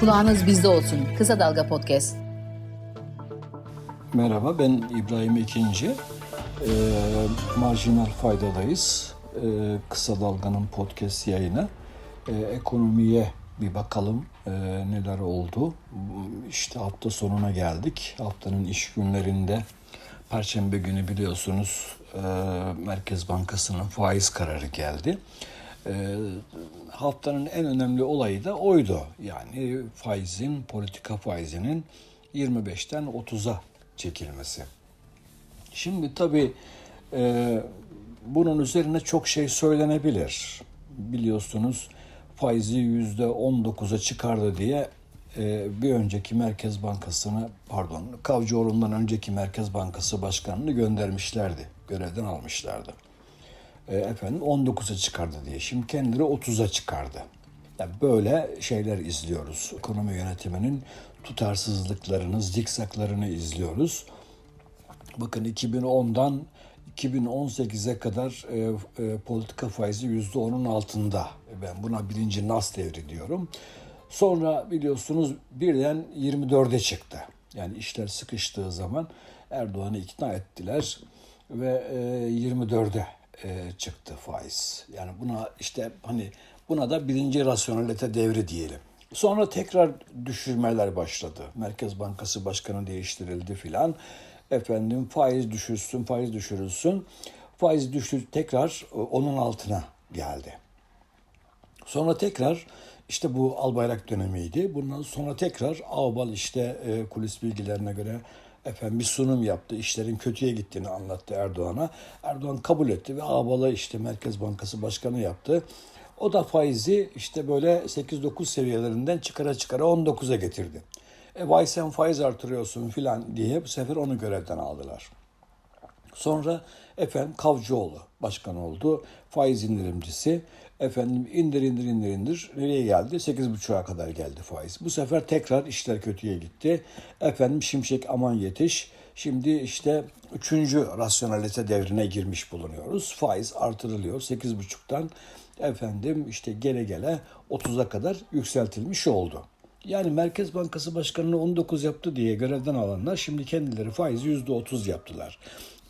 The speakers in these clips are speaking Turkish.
Kulağınız bizde olsun. Kısa Dalga Podcast. Merhaba, ben İbrahim İkinci. Ee, marjinal faydadayız. Ee, Kısa Dalga'nın podcast yayını. Ee, ekonomiye bir bakalım ee, neler oldu. İşte hafta sonuna geldik. Haftanın iş günlerinde Perşembe günü biliyorsunuz e, Merkez Bankası'nın faiz kararı geldi. E, haftanın en önemli olayı da oydu. Yani faizin, politika faizinin 25'ten 30'a çekilmesi. Şimdi tabii e, bunun üzerine çok şey söylenebilir. Biliyorsunuz faizi yüzde 19'a çıkardı diye e, bir önceki Merkez Bankası'nı pardon Kavcıoğlu'ndan önceki Merkez Bankası Başkanı'nı göndermişlerdi. Görevden almışlardı. E, efendim 19'a çıkardı diye. Şimdi kendileri 30'a çıkardı. Yani böyle şeyler izliyoruz. Ekonomi yönetiminin tutarsızlıklarını, zikzaklarını izliyoruz. Bakın 2010'dan 2018'e kadar e, e, politika faizi %10'un altında. Ben buna birinci nas devri diyorum. Sonra biliyorsunuz birden 24'e çıktı. Yani işler sıkıştığı zaman Erdoğan'ı ikna ettiler ve e, 24'e e, çıktı faiz. Yani buna işte hani buna da birinci rasyonelite devri diyelim. Sonra tekrar düşürmeler başladı. Merkez Bankası Başkanı değiştirildi filan. Efendim faiz düşürsün, faiz düşürülsün. Faiz düştü tekrar e, onun altına geldi. Sonra tekrar işte bu Albayrak dönemiydi. Bundan sonra tekrar Avbal işte e, kulis bilgilerine göre efendim bir sunum yaptı. İşlerin kötüye gittiğini anlattı Erdoğan'a. Erdoğan kabul etti ve Avbal'a işte Merkez Bankası Başkanı yaptı. O da faizi işte böyle 8-9 seviyelerinden çıkara çıkara 19'a getirdi. E vay sen faiz artırıyorsun filan diye bu sefer onu görevden aldılar. Sonra efendim Kavcıoğlu başkan oldu. Faiz indirimcisi. Efendim indir indir indir indir. Nereye geldi? 8,5'a kadar geldi faiz. Bu sefer tekrar işler kötüye gitti. Efendim Şimşek aman yetiş. Şimdi işte üçüncü rasyonalite devrine girmiş bulunuyoruz. Faiz artırılıyor. 8,5'tan efendim işte gele gele 30'a kadar yükseltilmiş oldu. Yani Merkez Bankası Başkanı'nı 19 yaptı diye görevden alanlar şimdi kendileri faizi %30 yaptılar.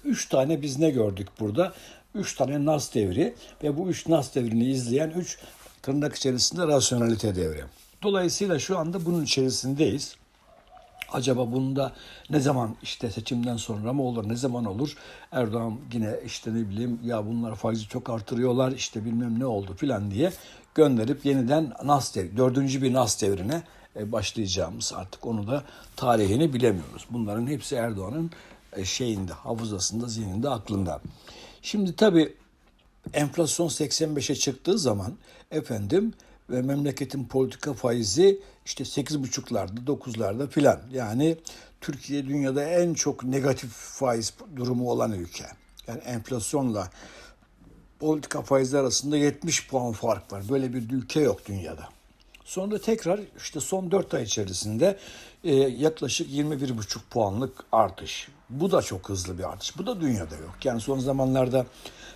Üç tane biz ne gördük burada? Üç tane nas devri ve bu üç nas devrini izleyen üç tırnak içerisinde rasyonalite devri. Dolayısıyla şu anda bunun içerisindeyiz. Acaba bunda ne zaman işte seçimden sonra mı olur, ne zaman olur? Erdoğan yine işte ne bileyim ya bunlar faizi çok artırıyorlar işte bilmem ne oldu filan diye gönderip yeniden Nas devri, dördüncü bir Nas devrine e, başlayacağımız artık onu da tarihini bilemiyoruz. Bunların hepsi Erdoğan'ın şeyinde, hafızasında, zihninde, aklında. Şimdi tabii enflasyon 85'e çıktığı zaman efendim ve memleketin politika faizi işte 8,5'larda 9'larda filan. Yani Türkiye dünyada en çok negatif faiz durumu olan ülke. Yani enflasyonla politika faizi arasında 70 puan fark var. Böyle bir ülke yok dünyada. Sonra tekrar işte son 4 ay içerisinde e, yaklaşık 21,5 puanlık artış. Bu da çok hızlı bir artış. Bu da dünyada yok. Yani son zamanlarda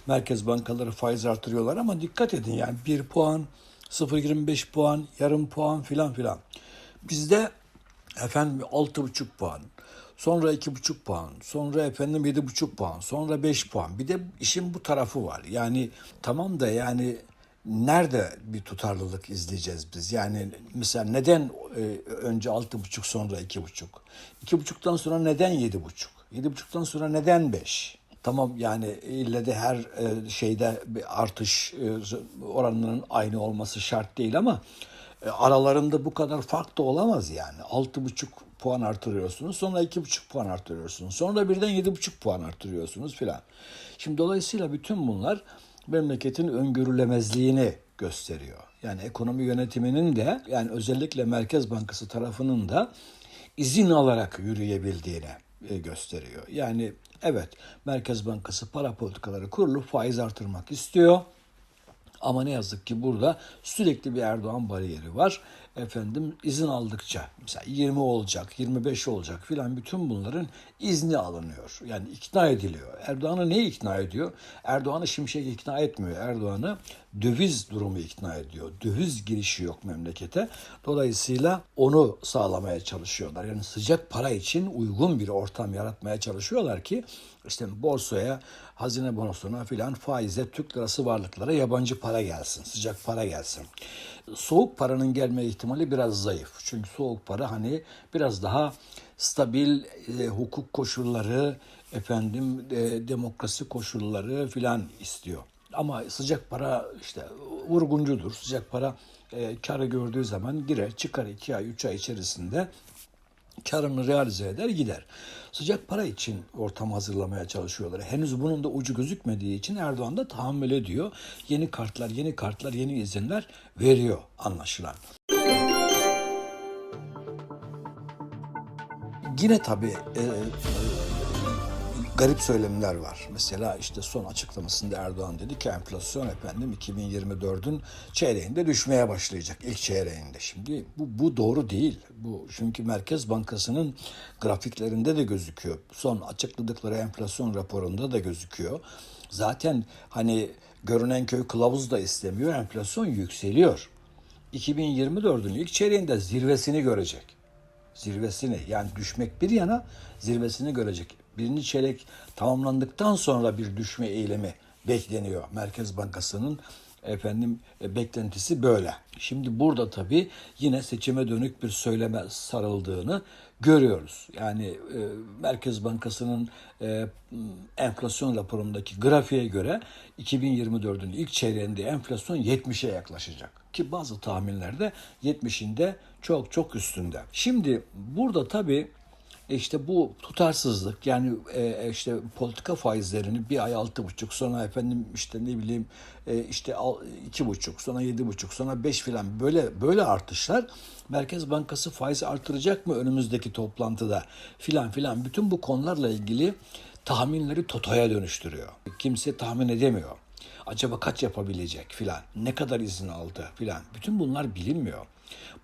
merkez bankaları faiz artırıyorlar ama dikkat edin yani 1 puan, 0.25 puan, yarım puan filan filan. Bizde efendim 6,5 puan, sonra 2,5 puan, sonra efendim 7,5 puan, sonra 5 puan. Bir de işin bu tarafı var. Yani tamam da yani nerede bir tutarlılık izleyeceğiz biz? Yani mesela neden e, önce 6,5 sonra 2,5? 2,5'tan sonra neden 7,5? 7,5'tan sonra neden 5? Tamam yani ille de her e, şeyde bir artış e, oranının aynı olması şart değil ama e, aralarında bu kadar fark da olamaz yani. 6,5 puan artırıyorsunuz sonra 2,5 puan artırıyorsunuz sonra birden 7,5 puan artırıyorsunuz filan. Şimdi dolayısıyla bütün bunlar memleketin öngörülemezliğini gösteriyor. Yani ekonomi yönetiminin de yani özellikle Merkez Bankası tarafının da izin alarak yürüyebildiğini gösteriyor. Yani evet Merkez Bankası para politikaları kurulu faiz artırmak istiyor. Ama ne yazık ki burada sürekli bir Erdoğan bariyeri var. Efendim izin aldıkça mesela 20 olacak, 25 olacak filan bütün bunların izni alınıyor. Yani ikna ediliyor. Erdoğan'ı ne ikna ediyor? Erdoğan'ı Şimşek ikna etmiyor. Erdoğan'ı döviz durumu ikna ediyor. Döviz girişi yok memlekete. Dolayısıyla onu sağlamaya çalışıyorlar. Yani sıcak para için uygun bir ortam yaratmaya çalışıyorlar ki işte borsaya, hazine bonosuna filan faize, Türk lirası varlıklara yabancı para gelsin, sıcak para gelsin. Soğuk paranın gelme ihtimali biraz zayıf. Çünkü soğuk para hani biraz daha stabil e, hukuk koşulları, efendim e, demokrasi koşulları filan istiyor. Ama sıcak para işte vurguncudur. Sıcak para e, karı gördüğü zaman girer çıkar 2 ay 3 ay içerisinde karını realize eder gider. Sıcak para için ortam hazırlamaya çalışıyorlar. Henüz bunun da ucu gözükmediği için Erdoğan da tahammül ediyor. Yeni kartlar, yeni kartlar, yeni izinler veriyor anlaşılan. Yine tabii e, e, garip söylemler var. Mesela işte son açıklamasında Erdoğan dedi ki enflasyon efendim 2024'ün çeyreğinde düşmeye başlayacak. ilk çeyreğinde. Şimdi bu, bu doğru değil. Bu çünkü Merkez Bankası'nın grafiklerinde de gözüküyor. Son açıkladıkları enflasyon raporunda da gözüküyor. Zaten hani görünen köy kılavuz da istemiyor. Enflasyon yükseliyor. 2024'ün ilk çeyreğinde zirvesini görecek zirvesini yani düşmek bir yana zirvesini görecek. Birinci çeyrek tamamlandıktan sonra bir düşme eğilimi bekleniyor. Merkez Bankası'nın efendim e, beklentisi böyle. Şimdi burada tabii yine seçime dönük bir söyleme sarıldığını görüyoruz. Yani e, Merkez Bankası'nın e, enflasyon raporundaki grafiğe göre 2024'ün ilk çeyreğinde enflasyon 70'e yaklaşacak. Ki bazı tahminlerde 70'inde çok çok üstünde. Şimdi burada tabii işte bu tutarsızlık yani e, işte politika faizlerini bir ay altı buçuk sonra efendim işte ne bileyim e, işte iki buçuk sonra yedi buçuk sonra beş filan böyle böyle artışlar Merkez Bankası faiz artıracak mı önümüzdeki toplantıda filan filan bütün bu konularla ilgili tahminleri totoya dönüştürüyor. Kimse tahmin edemiyor. Acaba kaç yapabilecek filan ne kadar izin aldı filan bütün bunlar bilinmiyor.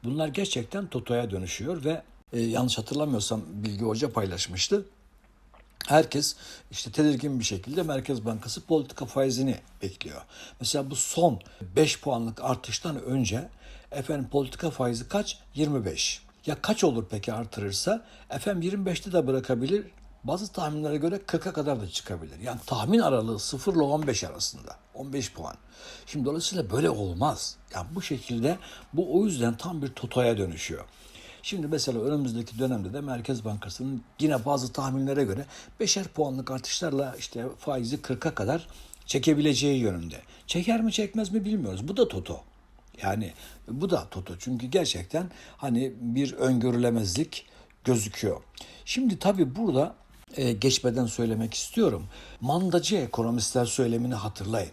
Bunlar gerçekten totoya dönüşüyor ve e, yanlış hatırlamıyorsam Bilgi Hoca paylaşmıştı. Herkes işte tedirgin bir şekilde Merkez Bankası politika faizini bekliyor. Mesela bu son 5 puanlık artıştan önce efendim politika faizi kaç? 25. Ya kaç olur peki artırırsa? Efendim 25'te de bırakabilir. Bazı tahminlere göre 40'a kadar da çıkabilir. Yani tahmin aralığı 0 ile 15 arasında. 15 puan. Şimdi dolayısıyla böyle olmaz. Yani bu şekilde bu o yüzden tam bir totoya dönüşüyor. Şimdi mesela önümüzdeki dönemde de Merkez Bankası'nın yine bazı tahminlere göre beşer puanlık artışlarla işte faizi 40'a kadar çekebileceği yönünde. Çeker mi çekmez mi bilmiyoruz. Bu da toto. Yani bu da toto. Çünkü gerçekten hani bir öngörülemezlik gözüküyor. Şimdi tabii burada e, geçmeden söylemek istiyorum. Mandacı ekonomistler söylemini hatırlayın.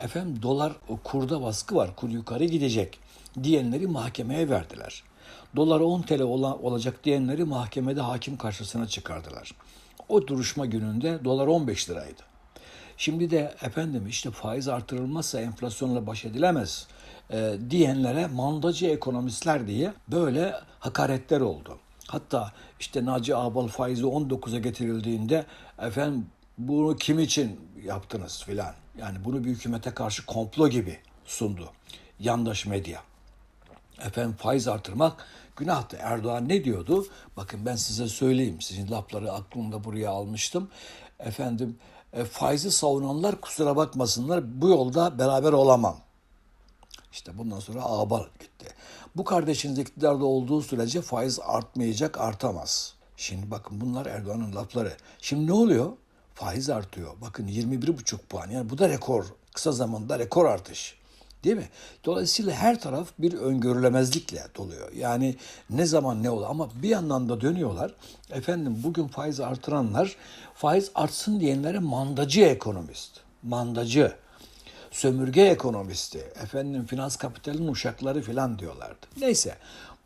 Efendim dolar kurda baskı var, kur yukarı gidecek diyenleri mahkemeye verdiler. Dolar 10 TL ola- olacak diyenleri mahkemede hakim karşısına çıkardılar. O duruşma gününde dolar 15 liraydı. Şimdi de efendim işte faiz artırılmazsa enflasyonla baş edilemez e, diyenlere mandacı ekonomistler diye böyle hakaretler oldu. Hatta işte Naci Ağbal faizi 19'a getirildiğinde efendim bunu kim için yaptınız filan. Yani bunu bir hükümete karşı komplo gibi sundu yandaş medya. Efendim faiz artırmak günahtı. Erdoğan ne diyordu? Bakın ben size söyleyeyim. Sizin lafları aklımda buraya almıştım. Efendim e, faizi savunanlar kusura bakmasınlar bu yolda beraber olamam. İşte bundan sonra ağbal gitti. Bu kardeşiniz iktidarda olduğu sürece faiz artmayacak, artamaz. Şimdi bakın bunlar Erdoğan'ın lafları. Şimdi ne oluyor? Faiz artıyor. Bakın 21,5 puan. Yani bu da rekor. Kısa zamanda rekor artış. Değil mi? Dolayısıyla her taraf bir öngörülemezlikle doluyor. Yani ne zaman ne olur ama bir yandan da dönüyorlar. Efendim bugün faiz artıranlar faiz artsın diyenlere mandacı ekonomist. Mandacı sömürge ekonomisti, efendim finans kapitalinin uşakları filan diyorlardı. Neyse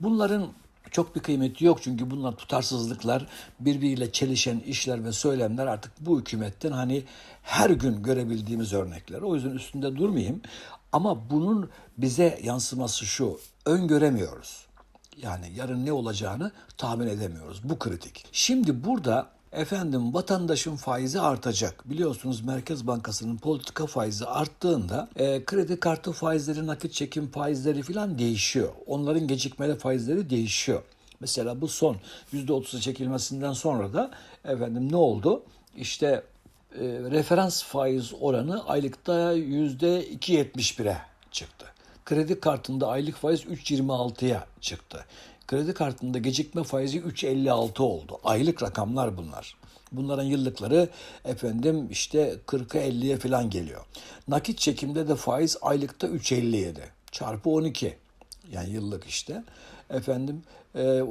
bunların çok bir kıymeti yok çünkü bunlar tutarsızlıklar, birbiriyle çelişen işler ve söylemler artık bu hükümetten hani her gün görebildiğimiz örnekler. O yüzden üstünde durmayayım. Ama bunun bize yansıması şu, öngöremiyoruz. Yani yarın ne olacağını tahmin edemiyoruz. Bu kritik. Şimdi burada efendim vatandaşın faizi artacak. Biliyorsunuz Merkez Bankası'nın politika faizi arttığında e, kredi kartı faizleri, nakit çekim faizleri falan değişiyor. Onların gecikmeli faizleri değişiyor. Mesela bu son %30'a çekilmesinden sonra da efendim ne oldu? İşte e, referans faiz oranı aylıkta %2.71'e çıktı. Kredi kartında aylık faiz 3.26'ya çıktı. Kredi kartında gecikme faizi 3.56 oldu. Aylık rakamlar bunlar. Bunların yıllıkları efendim işte 40'a 50'ye falan geliyor. Nakit çekimde de faiz aylıkta 3.57 çarpı 12 yani yıllık işte. Efendim e, e,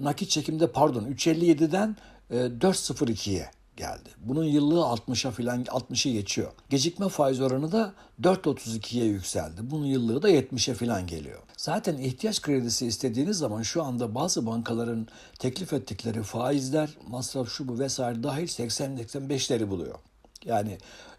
nakit çekimde pardon 3.57'den e, 4.02'ye geldi. Bunun yıllığı 60'a filan 60'ı geçiyor. Gecikme faiz oranı da 4.32'ye yükseldi. Bunun yıllığı da 70'e filan geliyor. Zaten ihtiyaç kredisi istediğiniz zaman şu anda bazı bankaların teklif ettikleri faizler, masraf şu bu vesaire dahil 80-85'leri buluyor. Yani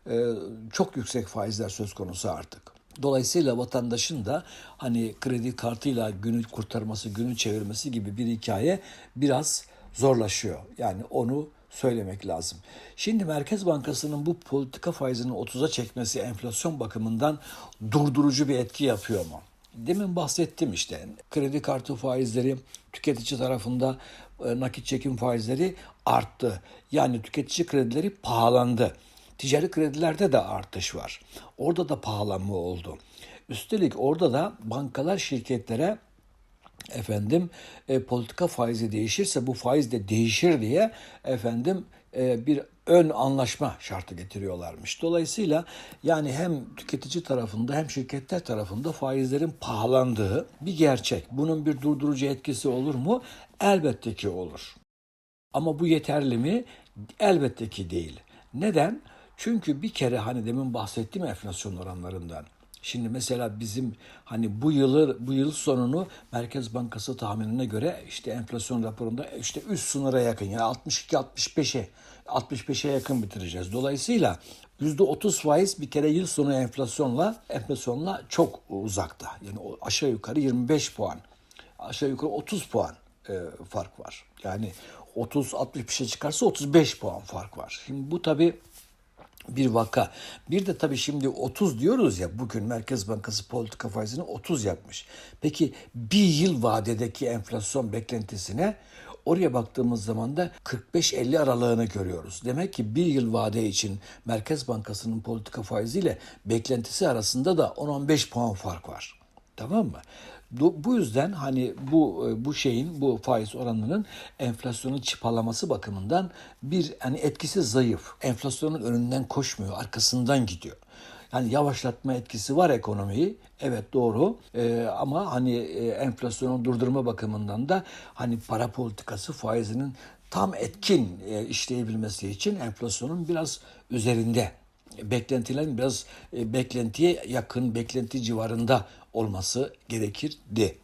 e, çok yüksek faizler söz konusu artık. Dolayısıyla vatandaşın da hani kredi kartıyla günü kurtarması, günü çevirmesi gibi bir hikaye biraz zorlaşıyor. Yani onu söylemek lazım. Şimdi Merkez Bankası'nın bu politika faizini 30'a çekmesi enflasyon bakımından durdurucu bir etki yapıyor mu? Demin bahsettim işte kredi kartı faizleri tüketici tarafında e, nakit çekim faizleri arttı. Yani tüketici kredileri pahalandı. Ticari kredilerde de artış var. Orada da pahalanma oldu. Üstelik orada da bankalar şirketlere efendim e, politika faizi değişirse bu faiz de değişir diye efendim e, bir ön anlaşma şartı getiriyorlarmış. Dolayısıyla yani hem tüketici tarafında hem şirketler tarafında faizlerin pahalandığı bir gerçek. Bunun bir durdurucu etkisi olur mu? Elbette ki olur. Ama bu yeterli mi? Elbette ki değil. Neden? Çünkü bir kere hani demin bahsettiğim enflasyon oranlarından. Şimdi mesela bizim hani bu yılı bu yıl sonunu Merkez Bankası tahminine göre işte enflasyon raporunda işte üst sınıra yakın yani 62 65'e 65'e yakın bitireceğiz. Dolayısıyla %30 faiz bir kere yıl sonu enflasyonla enflasyonla çok uzakta. Yani aşağı yukarı 25 puan. Aşağı yukarı 30 puan e, fark var. Yani 30 60 bir şey çıkarsa 35 puan fark var. Şimdi bu tabii bir vaka. Bir de tabii şimdi 30 diyoruz ya bugün Merkez Bankası politika faizini 30 yapmış. Peki bir yıl vadedeki enflasyon beklentisine oraya baktığımız zaman da 45-50 aralığını görüyoruz. Demek ki bir yıl vade için Merkez Bankası'nın politika faiziyle beklentisi arasında da 10-15 puan fark var. Tamam mı? Bu yüzden hani bu bu şeyin bu faiz oranının enflasyonun çıpalaması bakımından bir hani etkisi zayıf. Enflasyonun önünden koşmuyor, arkasından gidiyor. Yani yavaşlatma etkisi var ekonomiyi. Evet doğru. Ee, ama hani e, enflasyonu durdurma bakımından da hani para politikası faizinin tam etkin e, işleyebilmesi için enflasyonun biraz üzerinde beklentilerin biraz e, beklentiye yakın, beklenti civarında olması gerekirdi.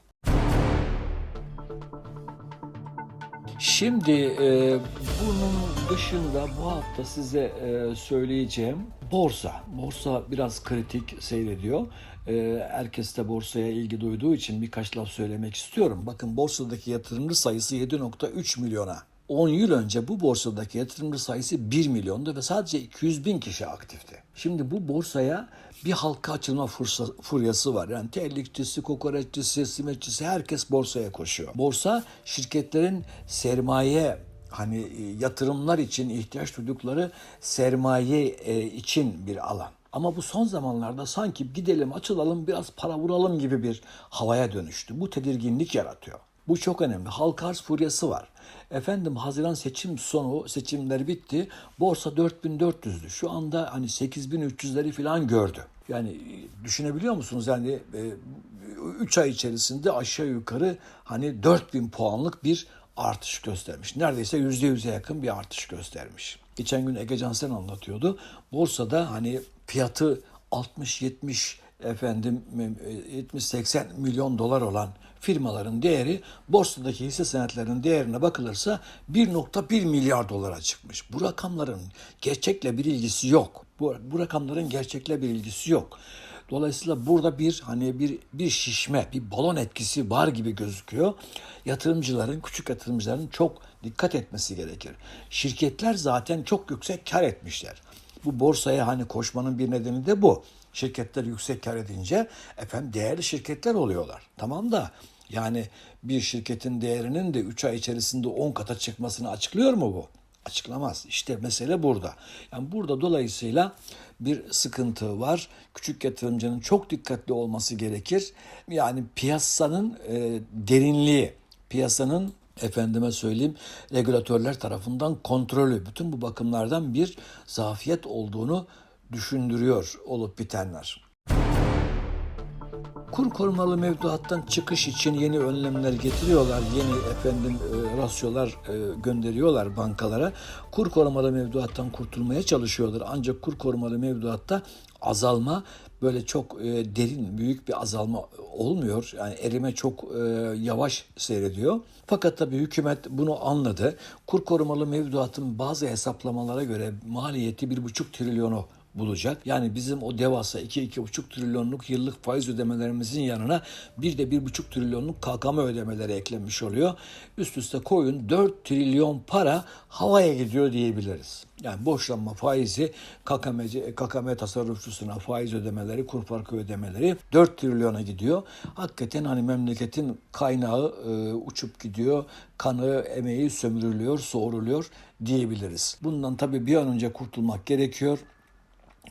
Şimdi e, bunun dışında bu hafta size e, söyleyeceğim borsa. Borsa biraz kritik seyrediyor. E, herkes de borsaya ilgi duyduğu için birkaç laf söylemek istiyorum. Bakın borsadaki yatırımcı sayısı 7.3 milyona. 10 yıl önce bu borsadaki yatırımcı sayısı 1 milyondu ve sadece 200 bin kişi aktifti. Şimdi bu borsaya bir halka açılma fursa, furyası var. Yani terlikçisi, kokoreççisi, simetçisi herkes borsaya koşuyor. Borsa şirketlerin sermaye hani yatırımlar için ihtiyaç duydukları sermaye e, için bir alan. Ama bu son zamanlarda sanki gidelim açılalım biraz para vuralım gibi bir havaya dönüştü. Bu tedirginlik yaratıyor. Bu çok önemli. Halka arz furyası var. Efendim Haziran seçim sonu seçimler bitti. Borsa 4400'dü. Şu anda hani 8300'leri falan gördü. Yani düşünebiliyor musunuz? Yani 3 ay içerisinde aşağı yukarı hani 4000 puanlık bir artış göstermiş. Neredeyse %100'e yakın bir artış göstermiş. Geçen gün Ege Cansen anlatıyordu. Borsada hani fiyatı 60-70 efendim 70-80 milyon dolar olan firmaların değeri borsadaki hisse senetlerinin değerine bakılırsa 1.1 milyar dolara çıkmış. Bu rakamların gerçekle bir ilgisi yok. Bu, bu rakamların gerçekle bir ilgisi yok. Dolayısıyla burada bir hani bir bir şişme, bir balon etkisi var gibi gözüküyor. Yatırımcıların, küçük yatırımcıların çok dikkat etmesi gerekir. Şirketler zaten çok yüksek kar etmişler. Bu borsaya hani koşmanın bir nedeni de bu. Şirketler yüksek kar edince efendim değerli şirketler oluyorlar. Tamam da yani bir şirketin değerinin de 3 ay içerisinde 10 kata çıkmasını açıklıyor mu bu? Açıklamaz. İşte mesele burada. Yani burada dolayısıyla bir sıkıntı var. Küçük yatırımcının çok dikkatli olması gerekir. Yani piyasanın e, derinliği, piyasanın efendime söyleyeyim regülatörler tarafından kontrolü bütün bu bakımlardan bir zafiyet olduğunu düşündürüyor olup bitenler. Kur korumalı mevduattan çıkış için yeni önlemler getiriyorlar. Yeni efendim e, rasyolar e, gönderiyorlar bankalara. Kur korumalı mevduattan kurtulmaya çalışıyorlar. Ancak kur korumalı mevduatta azalma böyle çok e, derin büyük bir azalma olmuyor. Yani erime çok e, yavaş seyrediyor. Fakat tabii hükümet bunu anladı. Kur korumalı mevduatın bazı hesaplamalara göre maliyeti 1,5 trilyonu bulacak. Yani bizim o devasa 2-2,5 trilyonluk yıllık faiz ödemelerimizin yanına bir de 1,5 trilyonluk KKM ödemeleri eklenmiş oluyor. Üst üste koyun 4 trilyon para havaya gidiyor diyebiliriz. Yani borçlanma faizi KKM'ci, KKM tasarrufçusuna faiz ödemeleri, kur farkı ödemeleri 4 trilyona gidiyor. Hakikaten hani memleketin kaynağı e, uçup gidiyor. Kanı, emeği sömürülüyor, soğuruluyor diyebiliriz. Bundan tabii bir an önce kurtulmak gerekiyor.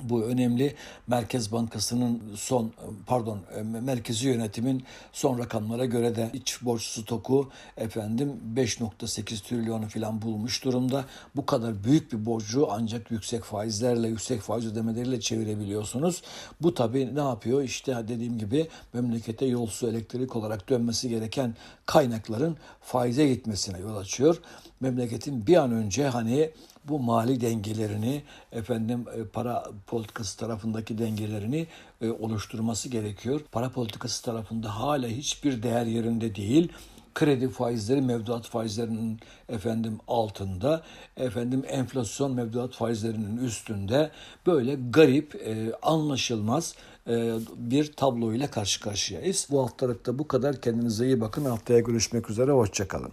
Bu önemli. Merkez Bankası'nın son pardon merkezi yönetimin son rakamlara göre de iç borç stoku efendim 5.8 trilyonu falan bulmuş durumda. Bu kadar büyük bir borcu ancak yüksek faizlerle, yüksek faiz ödemeleriyle çevirebiliyorsunuz. Bu tabii ne yapıyor? İşte dediğim gibi memlekete yol su elektrik olarak dönmesi gereken kaynakların faize gitmesine yol açıyor. Memleketin bir an önce hani bu mali dengelerini efendim e, para politikası tarafındaki dengelerini e, oluşturması gerekiyor. Para politikası tarafında hala hiçbir değer yerinde değil. Kredi faizleri mevduat faizlerinin efendim altında, efendim enflasyon mevduat faizlerinin üstünde böyle garip, e, anlaşılmaz e, bir tablo ile karşı karşıyayız. Bu haftalıkta bu kadar. Kendinize iyi bakın. Haftaya görüşmek üzere. Hoşçakalın.